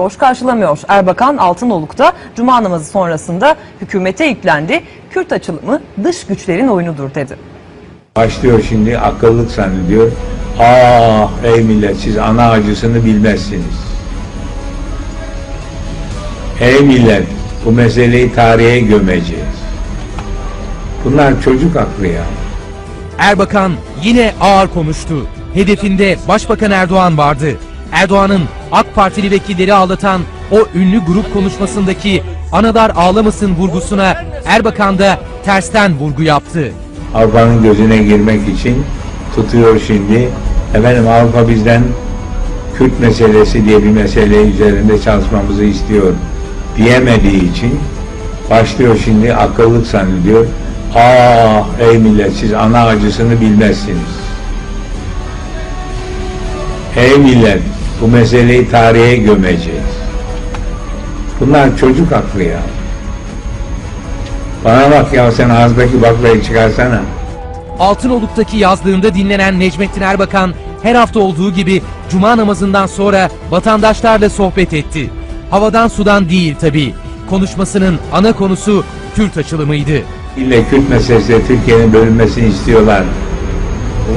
hoş karşılamıyor. Erbakan Altınoluk'ta cuma namazı sonrasında hükümete yüklendi. Kürt açılımı dış güçlerin oyunudur dedi. Başlıyor şimdi akıllık zannediyor. Ah ey millet siz ana acısını bilmezsiniz. Ey millet bu meseleyi tarihe gömeceğiz. Bunlar çocuk aklı ya. Erbakan yine ağır konuştu. Hedefinde Başbakan Erdoğan vardı. Erdoğan'ın AK Partili vekilleri ağlatan o ünlü grup konuşmasındaki anadar ağlamasın vurgusuna Erbakan da tersten vurgu yaptı. Avrupa'nın gözüne girmek için tutuyor şimdi. Efendim Avrupa bizden Kürt meselesi diye bir mesele üzerinde çalışmamızı istiyor diyemediği için başlıyor şimdi akıllık zannediyor. Ah ey millet siz ana acısını bilmezsiniz. Ey millet bu meseleyi tarihe gömeceğiz. Bunlar çocuk aklı ya. Bana bak ya sen ağızdaki baklayı çıkarsana. Altınoluk'taki yazlığında dinlenen Necmettin Erbakan her hafta olduğu gibi cuma namazından sonra vatandaşlarla sohbet etti. Havadan sudan değil tabii. Konuşmasının ana konusu Kürt açılımıydı. İlle Kürt meselesi Türkiye'nin bölünmesini istiyorlar.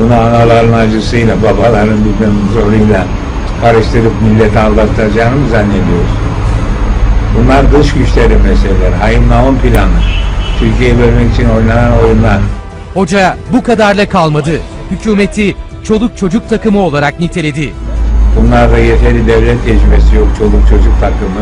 Bunu anaların acısıyla, babaların bilmem zoruyla karıştırıp milleti aldatacağını mı zannediyorsun? Bunlar dış güçlerin meseleleri. Hayım Naum planı. Türkiye'yi bölmek için oynanan oyunlar. Hoca bu kadarla kalmadı. Hükümeti çoluk çocuk takımı olarak niteledi. Bunlarda yeteri devlet tecrübesi yok çoluk çocuk takımı.